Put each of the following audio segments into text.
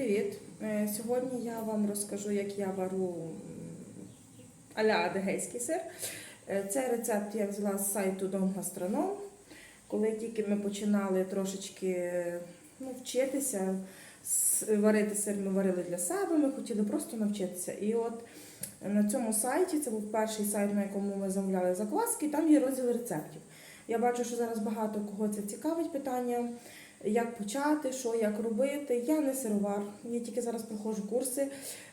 Привіт! Е, Сьогодні я вам розкажу, як я вару м, а-ля адегейський сир. Е, Цей рецепт я взяла з сайту Дом Гастроном. Коли тільки ми починали трошечки ну, вчитися, варити сир ми варили для себе, ми хотіли просто навчитися. І от на цьому сайті, це був перший сайт, на якому ми замовляли закваски, там є розділ рецептів. Я бачу, що зараз багато кого це цікавить питання як почати, що як робити. Я не сировар, я тільки зараз проходжу курси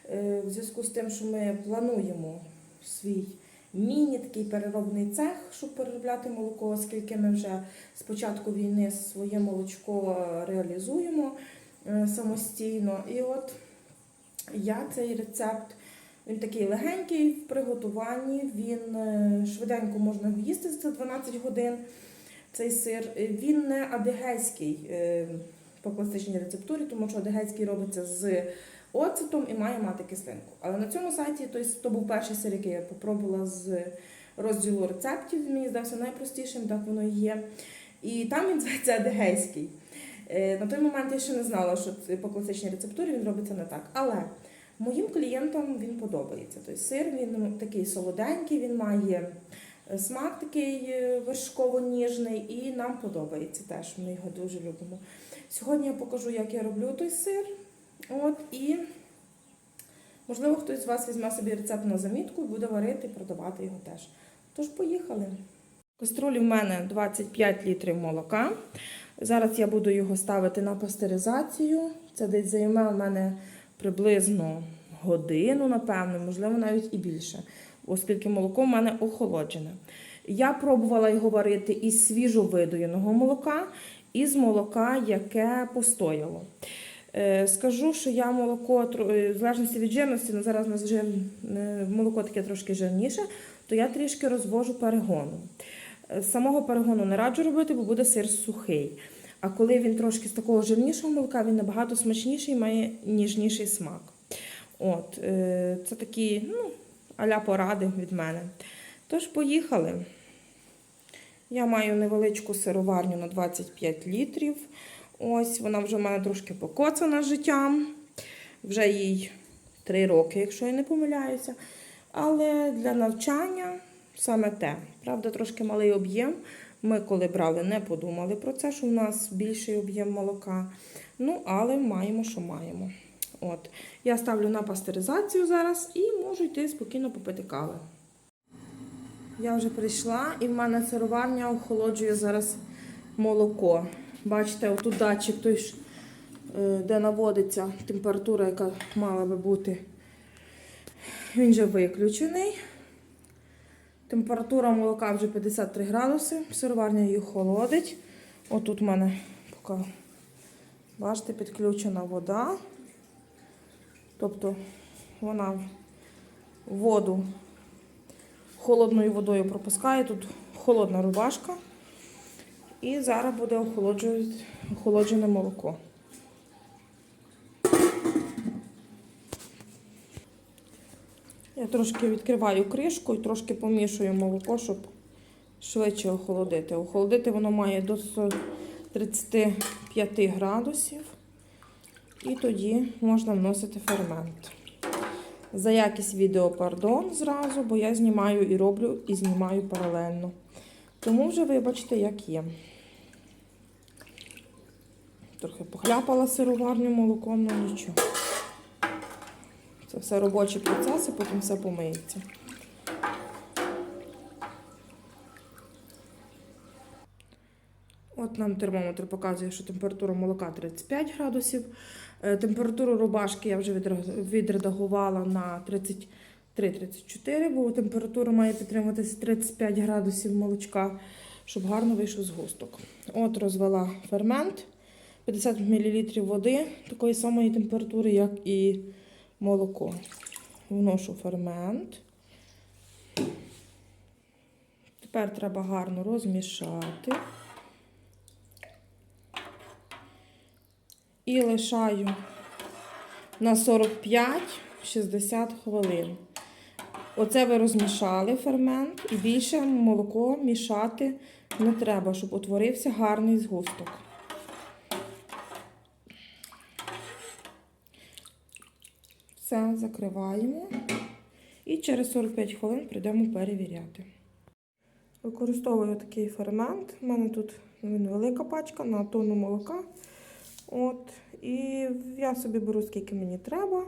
е, в зв'язку з тим, що ми плануємо свій міні такий переробний цех, щоб переробляти молоко, оскільки ми вже з початку війни своє молочко реалізуємо е, самостійно. І от я цей рецепт. Він такий легенький в приготуванні, він е, швиденько можна їсти за 12 годин цей сир. Він не адигейський е, по класичній рецептурі, тому що адигейський робиться з оцетом і має мати кислинку. Але на цьому сайті той, то був перший сир, який я попробувала з розділу рецептів. Він мені здався найпростішим, так воно і є. І там він зветься адигейський. Е, На той момент я ще не знала, що по класичній рецептурі він робиться не так. Але моїм клієнтам він подобається. Той сир він такий солоденький, він має смак такий е, вершково-ніжний, і нам подобається теж. Ми його дуже любимо. Сьогодні я покажу, як я роблю той сир. От і можливо хтось з вас візьме собі рецепт на замітку і буде варити і продавати його теж. Тож поїхали. В каструлі в мене 25 літрів молока. Зараз я буду його ставити на пастеризацію. Це десь займе у мене приблизно годину, напевно, можливо, навіть і більше, оскільки молоко в мене охолоджене. Я пробувала його варити із свіжо видоєного молока і з молока, яке постояло. Е, Скажу, що я молоко, е, в залежності від жирності, ну зараз у нас жир, е, молоко таке трошки жирніше, то я трішки розвожу перегону. Самого перегону не раджу робити, бо буде сир сухий. А коли він трошки з такого жирнішого молока, він набагато смачніший і має ніжніший смак. От, це такі ну, аля поради від мене. Тож, поїхали. Я маю невеличку сироварню на 25 літрів. Ось вона вже в мене трошки покоцана життям. Вже їй 3 роки, якщо я не помиляюся. Але для навчання саме те. Правда, трошки малий об'єм. Ми, коли брали, не подумали про це, що в нас більший об'єм молока. Ну, але маємо, що маємо. От. Я ставлю на пастеризацію зараз і можу йти спокійно попити кави. Я вже прийшла і в мене сироварня охолоджує зараз молоко. Бачите, отут датчик той, е, де наводиться температура, яка мала би бути. Він вже виключений. Температура молока вже 53 градуси. Сироварня її холодить. Отут в мене поки, бачите, підключена вода. Тобто вона воду холодною водою пропускає. Тут холодна рубашка. І зараз буде охолоджене молоко. Я трошки відкриваю кришку і трошки помішую молоко, щоб швидше охолодити. Охолодити воно має до 35 градусів. І тоді можна вносити фермент. За якість відео, пардон, зразу, бо я знімаю і роблю, і знімаю паралельно. Тому вже вибачте, як є. Трохи похляпала сироварню молоком, але нічого. Це все робочі процеси, потім все помиється. От нам термометр показує, що температура молока 35 градусів. Е, Температуру рубашки я вже відредагувала на 33-34, бо температура має підтримуватися 35 градусів молочка, щоб гарно вийшов згусток. От розвела фермент 50 мл води такої самої температури, як і молоко. Вношу фермент. Тепер треба гарно розмішати. І лишаю на 45-60 хвилин. Оце ви розмішали фермент, і більше молоко мішати не треба, щоб утворився гарний згусток. Все, закриваємо. І через 45 хвилин прийдемо перевіряти. Використовую такий фермент. У мене тут він велика пачка на тонну молока. От. І я собі беру, скільки мені треба.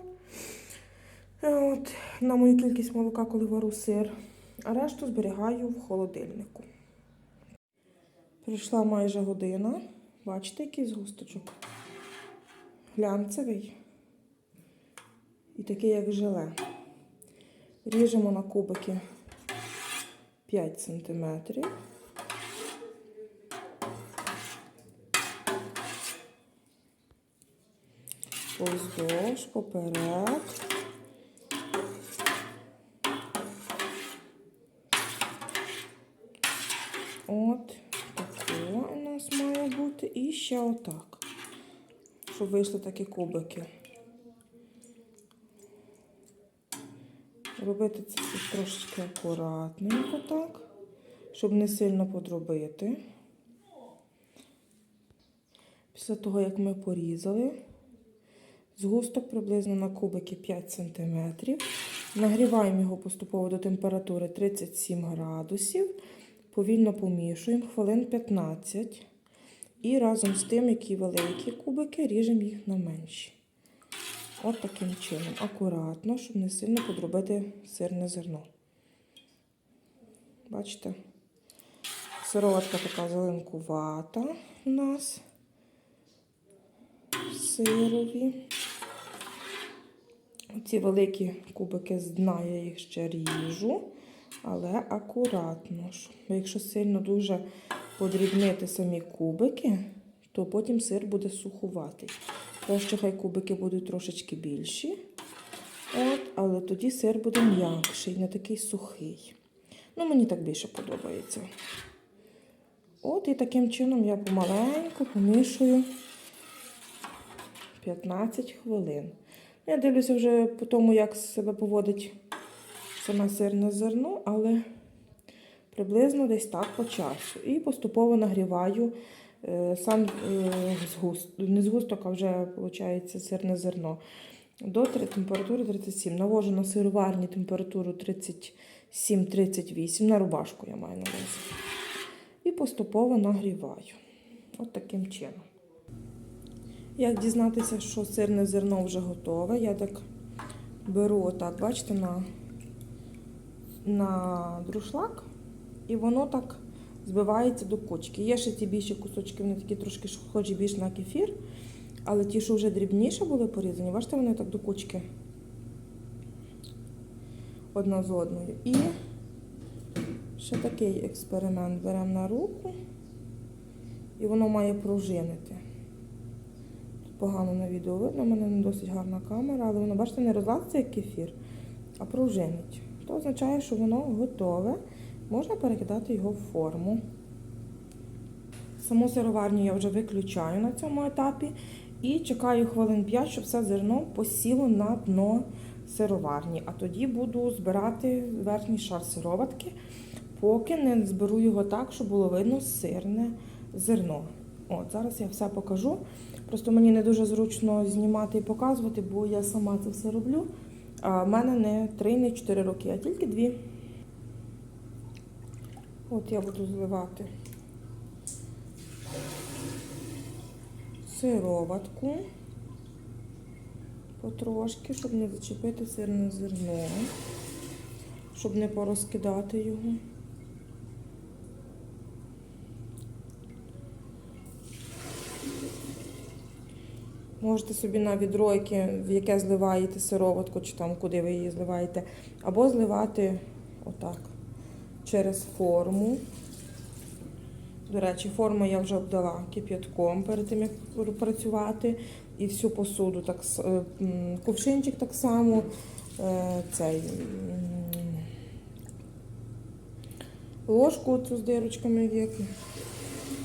От, на мою кількість молока, коли вару сир. А решту зберігаю в холодильнику. Прийшла майже година. Бачите, який згусточок? Глянцевий. І такий, як желе. Ріжемо на кубики 5 см. Поздовж, поперек. От таке у нас має бути. І ще отак. Щоб вийшли такі кубики. Робити це трошечки акуратненько так, щоб не сильно подробити. Після того, як ми порізали, згусток приблизно на кубики 5 см. Нагріваємо його поступово до температури 37 градусів. Повільно помішуємо хвилин 15. І разом з тим, які великі кубики, ріжемо їх на менші. От таким чином. Акуратно, щоб не сильно подробити сирне зерно. Бачите? Сироватка така зеленкувата у нас. Сирові. Ці великі кубики з дна я їх ще ріжу, але акуратно. якщо сильно дуже подрібнити самі кубики, то потім сир буде сухуватий. Краще хай кубики будуть трошечки більші. От, але тоді сир буде м'якший, не такий сухий. Ну, мені так більше подобається. От і таким чином я помаленьку помішую 15 хвилин. Я дивлюся вже по тому, як себе поводить саме сирне зерно, але приблизно десь так по часу. І поступово нагріваю е, сам е, згуст, не згусток, а вже виходить сирне зерно. До температури 37. Навожу на сироварні температуру 37-38, на рубашку я маю на увазі. І поступово нагріваю. От таким чином. Як дізнатися, що сирне зерно вже готове, я так беру отак, бачите, на, на друшлак, і воно так збивається до кучки. Є ще ті більші кусочки, вони такі трошки схожі більш на кефір, але ті, що вже дрібніше були порізані, бачите, вони так до кучки одна з одною. І ще такий експеримент беремо на руку, і воно має пружинити. Погано на відео видно, у мене не досить гарна камера, але воно, бачите, не розлазиться як кефір, а пружинить. То означає, що воно готове. Можна перекидати його в форму. Саму сироварню я вже виключаю на цьому етапі і чекаю хвилин 5, щоб все зерно посіло на дно сироварні. А тоді буду збирати верхній шар сироватки, поки не зберу його так, щоб було видно сирне зерно. От, зараз я все покажу. Просто мені не дуже зручно знімати і показувати, бо я сама це все роблю. А в мене не 3, не 4 роки, а тільки 2. От я буду зливати сироватку потрошки, щоб не зачепити сирне зерно, щоб не порозкидати його. Можете собі на відро, в яке зливаєте сироватку, чи там куди ви її зливаєте, або зливати отак через форму. До речі, форму я вже обдала кип'ятком перед тим, як працювати. І всю посуду, так, е, кувшинчик так само, е, цей ложку цю з дирочками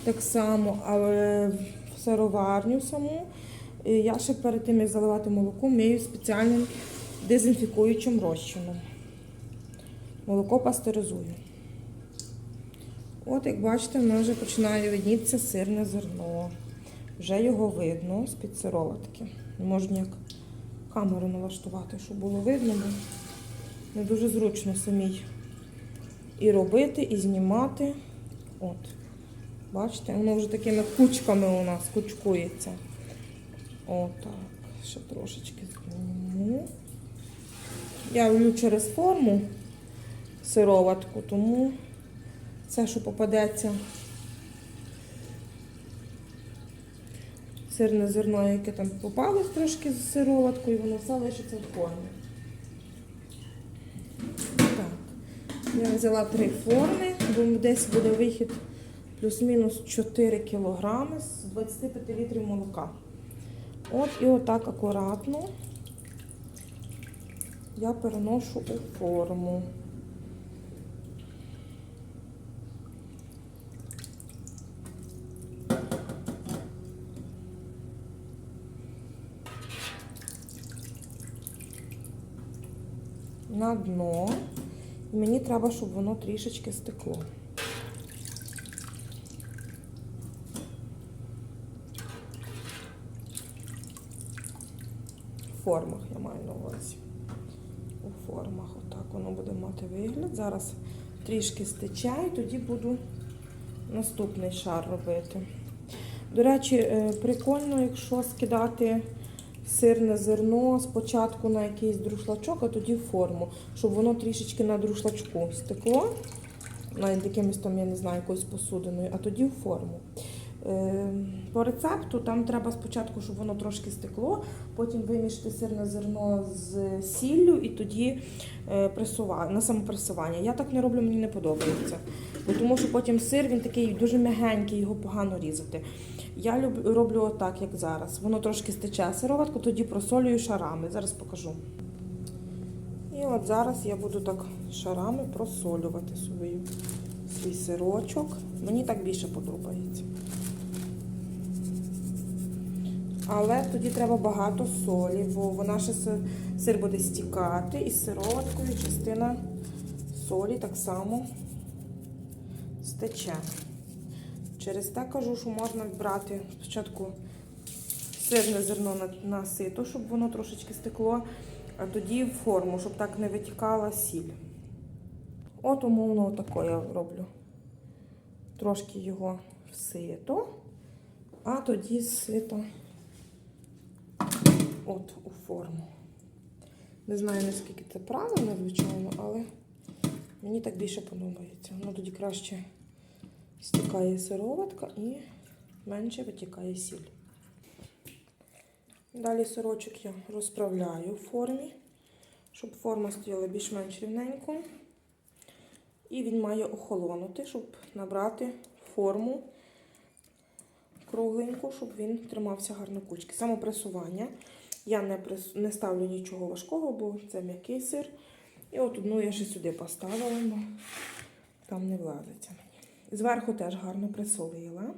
так само, але в сироварню саму. Я ще перед тим, як заливати молоко, мию спеціальним дезінфікуючим розчином. Молоко пастеризую. От, як бачите, в мене вже починає виднітися сирне зерно. Вже його видно з-під сироватки. Не можу ніяк камеру налаштувати, щоб було видно, бо не дуже зручно самій і робити, і знімати. От. Бачите, воно вже такими кучками у нас кучкується. Отак. Ще трошечки зніму. Я люблю через форму сироватку, тому все, що попадеться, сирне зерно, яке там попалось трошки з сироваткою, воно все лишиться в формі. Так, я взяла три форми, бо десь буде вихід плюс-мінус 4 кілограми з 25 літрів молока. От і отак акуратно я переношу у форму. На дно. І мені треба, щоб воно трішечки стекло. Формах я маю на увазі. У формах. Отак воно буде мати вигляд. Зараз трішки стече і тоді буду наступний шар робити. До речі, е, прикольно, якщо скидати сирне зерно спочатку на якийсь друшлачок, а тоді в форму, щоб воно трішечки на друшлачку стекло, навіть якимось там, я не знаю, якоюсь посудиною, а тоді в форму. Е, По рецепту там треба спочатку, щоб воно трошки стекло, потім вимішати сирне зерно з сіллю і тоді е, на самопресування. Я так не роблю, мені не подобається. Тому що потім сир він такий дуже м'ягенький, його погано різати. Я роблю отак, як зараз. Воно трошки стече сироватку, тоді просолюю шарами. Зараз покажу. І от зараз я буду так шарами просолювати свою, свій сирочок. Мені так більше подобається. Але тоді треба багато солі, бо вона ще сир буде стікати і сироваткою частина солі так само стече. Через те кажу, що можна брати спочатку сирне зерно на, на сито, щоб воно трошечки стекло, а тоді в форму, щоб так не витікала сіль. От умовно отако я роблю. Трошки його в сито, а тоді з сита от у форму. Не знаю, наскільки це правильно, звичайно, але мені так більше подобається. Воно тоді краще стікає сироватка і менше витікає сіль. Далі сирочок я розправляю в формі, щоб форма стояла більш-менш рівненько. І він має охолонути, щоб набрати форму кругленьку, щоб він тримався гарно кучки. Самопресування. Я не, не ставлю нічого важкого, бо це м'який сир. І от одну я ще сюди поставила, бо там не влазиться. Зверху теж гарно присолила.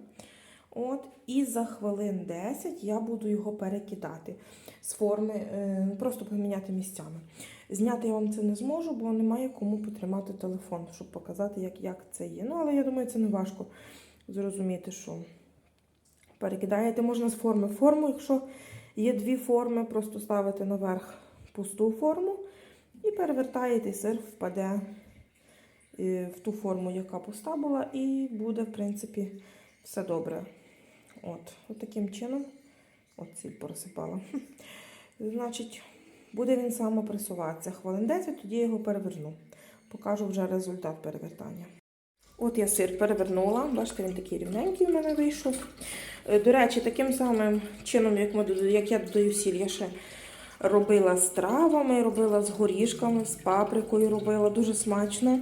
От, і за хвилин 10 я буду його перекидати з форми, е, просто поміняти місцями. Зняти я вам це не зможу, бо немає кому потримати телефон, щоб показати, як, як це є. Ну, але я думаю, це не важко зрозуміти, що перекидаєте можна з форми в форму, якщо є дві форми, просто ставите наверх пусту форму і перевертаєте, і сир впаде е, в ту форму, яка пуста була, і буде, в принципі, все добре. От, от таким чином, от сіль порозсипала. Значить, буде він самопресуватися хвилин 10, тоді я його переверну. Покажу вже результат перевертання. От я сир перевернула, бачите, він такий рівненький в мене вийшов. Е, До речі, таким самим чином, як, ми, як я додаю сіль, я ще робила з травами, робила з горішками, з паприкою робила, дуже смачно.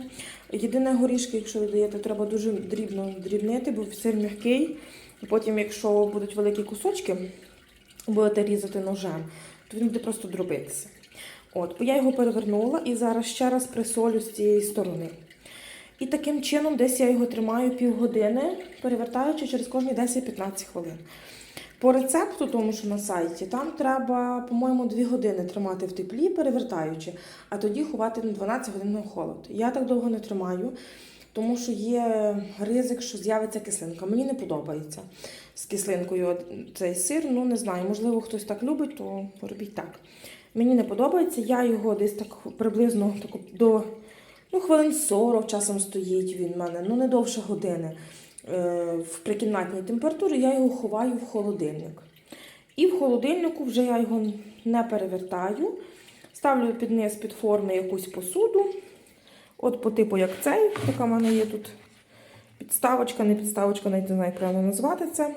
Єдине горішки, якщо ви даєте, треба дуже дрібно дрібнити, бо сир м'який. Потім, якщо будуть великі кусочки, будете різати ножем, то він буде просто дробитися. От, я його перевернула і зараз ще раз присолю з цієї сторони. І таким чином десь я його тримаю півгодини, перевертаючи через кожні 10-15 хвилин. По рецепту, тому що на сайті, там треба, по-моєму, 2 години тримати в теплі, перевертаючи, а тоді ховати на 12 годин на холод. Я так довго не тримаю, тому що є ризик, що з'явиться кислинка. Мені не подобається. з кислинкою цей сир. Ну, не знаю, можливо, хтось так любить, то робіть так. Мені не подобається. Я його десь так приблизно так до ну, хвилин 40 часом стоїть він в мене, ну не довше години. Е, в прикімнатній температурі я його ховаю в холодильник. І в холодильнику вже я його не перевертаю. Ставлю під низ під форми якусь посуду. От по типу як цей, така в мене є тут підставочка, не підставочка, навіть не знаю, як правильно назвати це.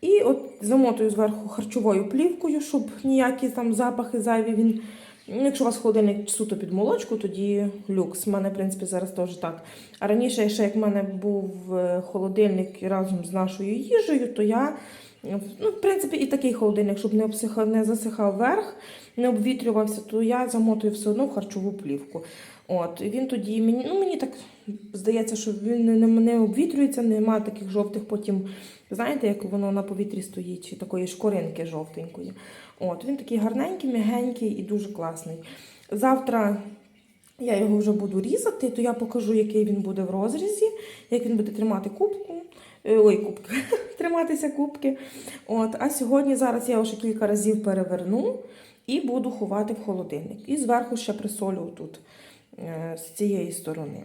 І от замотую зверху харчовою плівкою, щоб ніякі там запахи зайві він. Ну, Якщо у вас холодильник суто під молочку, тоді люкс. У мене, в принципі, зараз теж так. А раніше, ще як в мене був е, холодильник разом з нашою їжею, то я, ну, в принципі, і такий холодильник, щоб не обсихав, не засихав верх, не обвітрювався, то я замотую все одно в харчову плівку. От, він тоді мені, ну мені так здається, що він не, не обвітрюється, немає таких жовтих потім, знаєте, як воно на повітрі стоїть, чи такої шкоринки жовтенької. От, він такий гарненький, м'ягенький і дуже класний. Завтра я його вже буду різати, то я покажу, який він буде в розрізі, як він буде тримати кубку. Е, Ой, кубки, триматися кубки. От, а сьогодні зараз я його ще кілька разів переверну і буду ховати в холодильник. І зверху ще присолю тут е, з цієї сторони.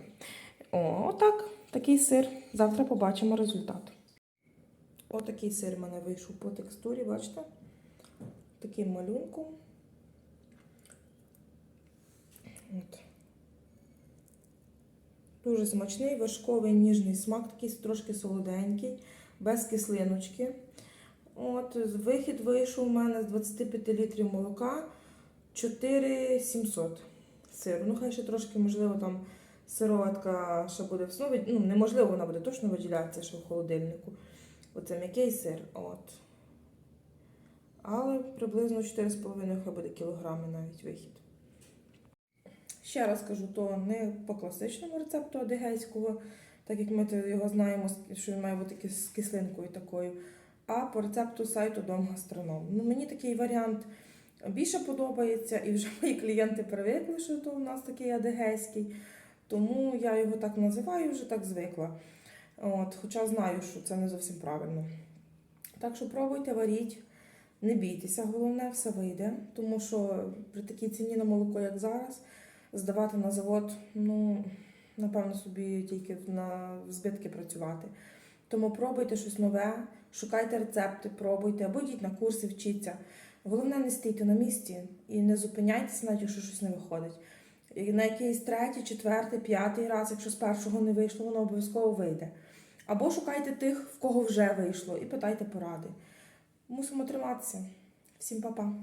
О, отак, такий сир. Завтра побачимо результат. Отакий сир в мене вийшов по текстурі, бачите? Таким малюнком. От. Дуже смачний, вершковий ніжний смак, такий трошки солоденький, без кислиночки. От, вихід вийшов у мене з 25 літрів молока 4700 сиру. Ну, хай ще трошки, можливо, там сироватка ще буде від- ну, неможливо, вона буде точно виділятися ще в холодильнику. Оце м'який сир. От. Але приблизно 4,5 хай буде кілограми навіть вихід. Ще раз кажу, то не по класичному рецепту адигейського, так як ми його знаємо, що він має бути з кислинкою такою, а по рецепту сайту Дом Гастроном. Ну, мені такий варіант більше подобається, і вже мої клієнти привикли, що то у нас такий адигейський. Тому я його так називаю, вже так звикла. От, хоча знаю, що це не зовсім правильно. Так що пробуйте, варіть, не бійтеся, головне, все вийде, тому що при такій ціні на молоко, як зараз, здавати на завод, ну, напевно, собі тільки на збитки працювати. Тому пробуйте щось нове, шукайте рецепти, пробуйте, або йдіть на курси, вчіться. Головне, не стійте на місці і не зупиняйтеся, навіть якщо щось не виходить. І на якийсь третій, четвертий, п'ятий раз, якщо з першого не вийшло, воно обов'язково вийде. Або шукайте тих, в кого вже вийшло, і питайте поради. Мусимо триматися. Всім па-па.